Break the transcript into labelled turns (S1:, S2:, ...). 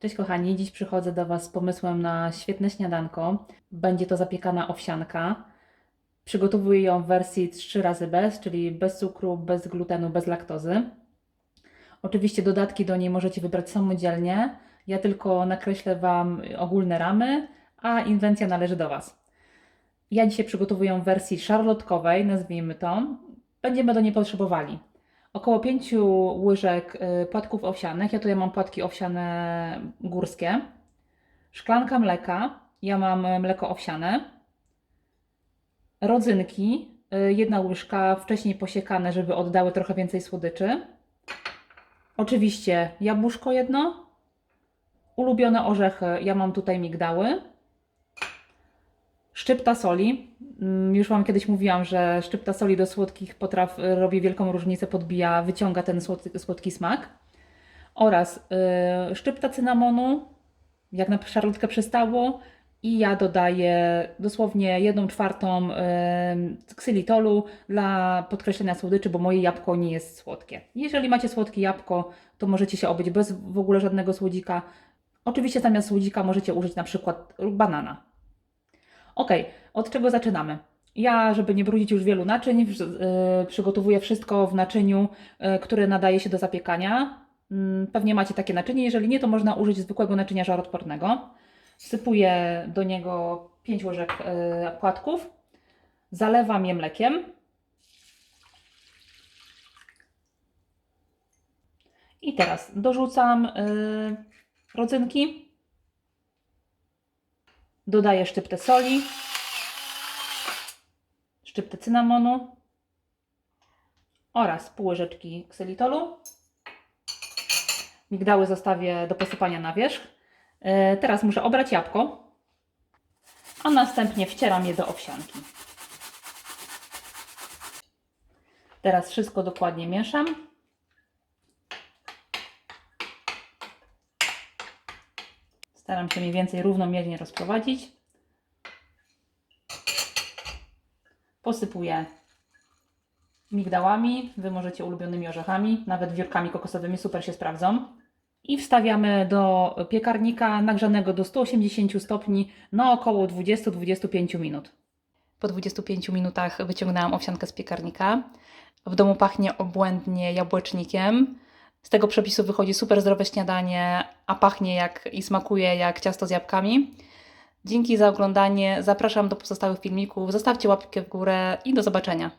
S1: Cześć kochani, dziś przychodzę do Was z pomysłem na świetne śniadanko. Będzie to zapiekana owsianka. Przygotowuję ją w wersji 3 razy bez, czyli bez cukru, bez glutenu, bez laktozy. Oczywiście dodatki do niej możecie wybrać samodzielnie. Ja tylko nakreślę Wam ogólne ramy, a inwencja należy do Was. Ja dzisiaj przygotowuję w wersji szarlotkowej, nazwijmy to. Będziemy do niej potrzebowali około 5 łyżek y, płatków owsianych. Ja tutaj mam płatki owsiane górskie. Szklanka mleka. Ja mam y, mleko owsiane. Rodzynki. y, Jedna łyżka wcześniej posiekane, żeby oddały trochę więcej słodyczy. Oczywiście jabłuszko jedno. Ulubione orzechy. Ja mam tutaj migdały. Szczypta soli. Mm, Już Wam kiedyś mówiłam, że szczypta soli do słodkich potraw y, robi wielką różnicę, podbija, wyciąga ten słodki, smak. Oraz y, szczypta cynamonu, jak na szarlotkę przystało. I ja dodaję dosłownie jedną czwartą y, ksylitolu dla podkreślenia słodyczy, bo moje jabłko nie jest słodkie. Jeżeli macie słodkie jabłko, to możecie się obyć bez w ogóle żadnego słodzika. Oczywiście zamiast słodzika możecie użyć na przykład banana. Ok, od czego zaczynamy? Ja, żeby nie brudzić już wielu naczyń, y, przygotowuję wszystko w naczyniu, y, które nadaje się do zapiekania. Mm, Pewnie macie takie naczynie, jeżeli nie, to można użyć zwykłego naczynia żaroodpornego. Wsypuję do niego 5 łyżek y, płatków, zalewam je mlekiem. I teraz dorzucam rodzynki, dodaję szczyptę soli, szczyptę cynamonu oraz pół łyżeczki ksylitolu. Migdały zostawię do posypania na wierzch. E, Teraz muszę obrać jabłko, a następnie wcieram je do owsianki. Teraz wszystko dokładnie mieszam. Staram się mniej więcej równomiernie rozprowadzić. Posypuję migdałami, Wy możecie ulubionymi orzechami, nawet wiórkami kokosowymi, super się sprawdzą. I wstawiamy do piekarnika nagrzanego do 180 stopni na około 20-25 minut. Po 25 minutach wyciągnęłam owsiankę z piekarnika. W domu pachnie obłędnie jabłecznikiem. Z tego przepisu wychodzi super zdrowe śniadanie, a pachnie jak i smakuje jak ciasto z jabłkami. Dzięki za oglądanie. Zapraszam do pozostałych filmików. Zostawcie łapkę w górę i do zobaczenia.